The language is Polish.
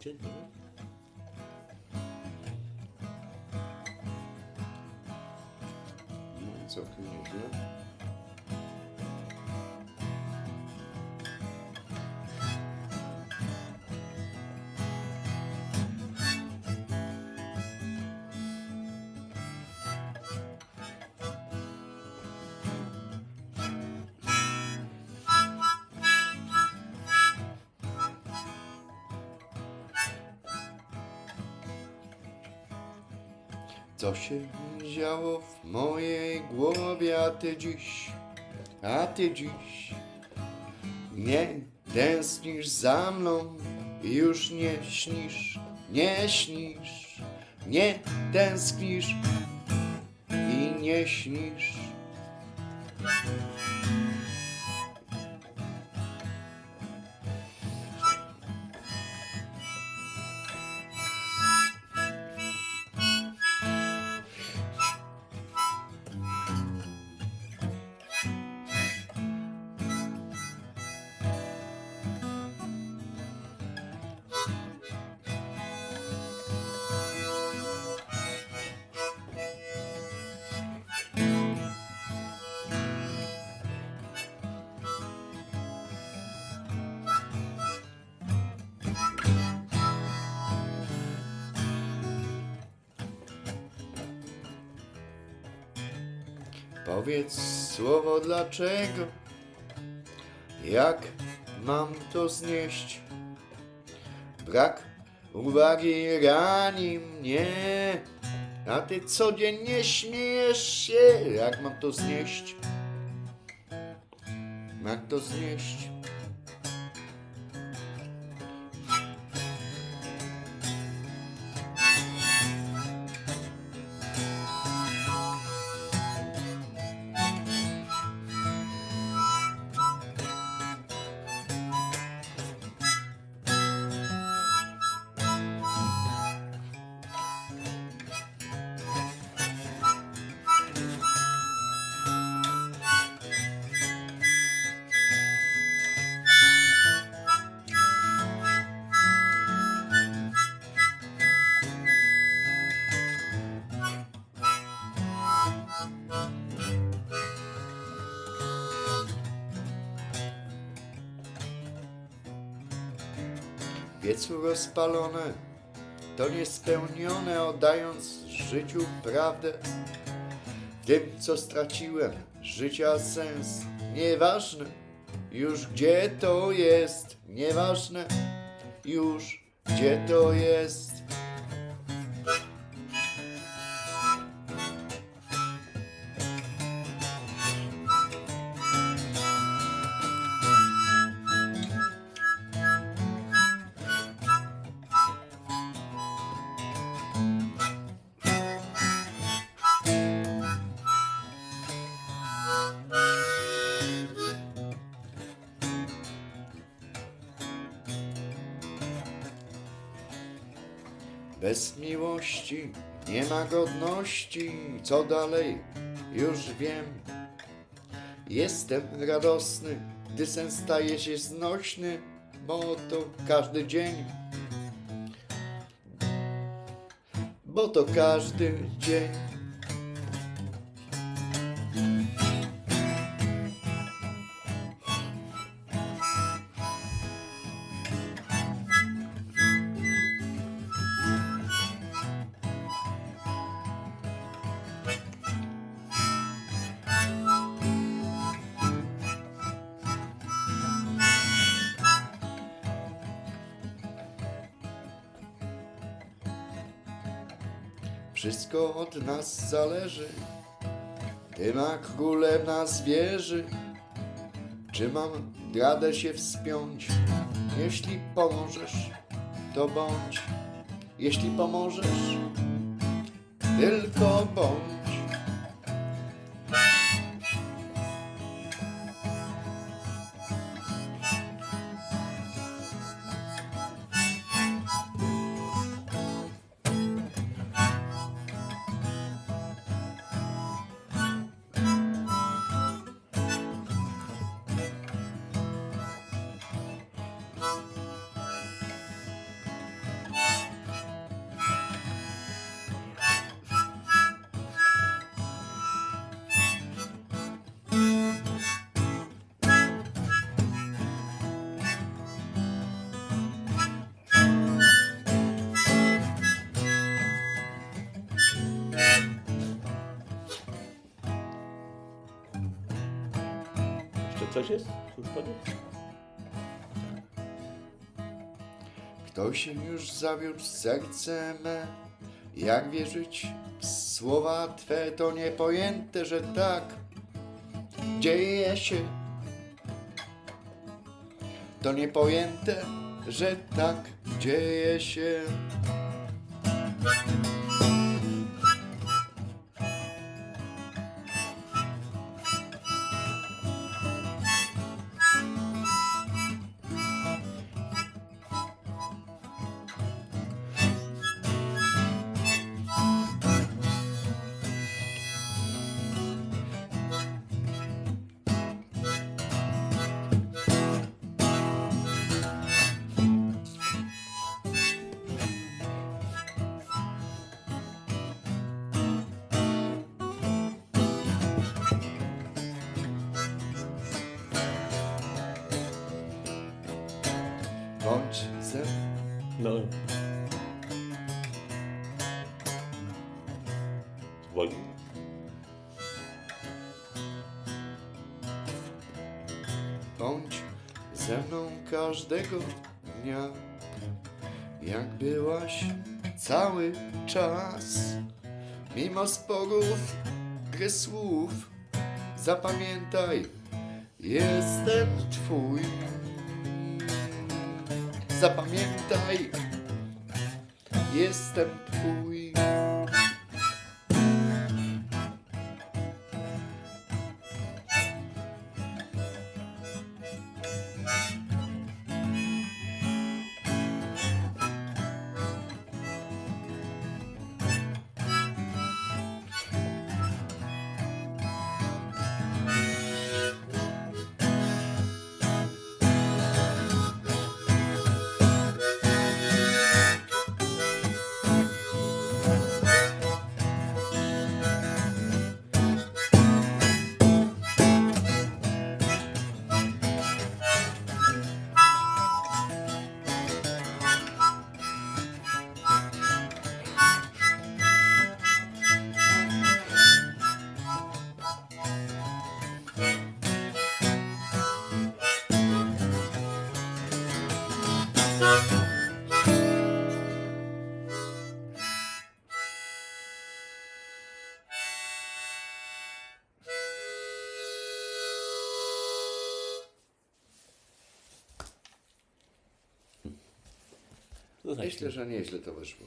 gentlemen. Mając oknie, Co się działo w mojej głowie, a ty dziś, a ty dziś nie tęsknisz za mną i już nie śnisz, nie śnisz, nie tęsknisz i nie śnisz. Powiedz słowo dlaczego, jak mam to znieść? Brak uwagi rani mnie, a ty codziennie śmiejesz się, jak mam to znieść? Jak to znieść? Piecu rozpalone, to niespełnione, oddając życiu prawdę. Tym, co straciłem, życia sens, nieważne, już gdzie to jest, nieważne, już gdzie to jest. Bez miłości nie ma godności. Co dalej? Już wiem. Jestem radosny, gdy sen staje się znośny, bo to każdy dzień. Bo to każdy dzień. Wszystko od nas zależy. Ty ma królem nas wierzy. Czy mam radę się wspiąć? Jeśli pomożesz, to bądź. Jeśli pomożesz, tylko bądź. Coś jest? Cóż to jest? Kto się już zawiódł serce? Jak wierzyć w słowa Twe? To niepojęte, że tak dzieje się. To niepojęte, że tak dzieje się. No. Woli? Bądź ze mną każdego dnia, jak byłaś cały czas. Mimo sporów, gry słów, zapamiętaj, jestem twój. Zapamiętaj, jestem twój. Znaczy, Myślę, że nieźle to wyszło.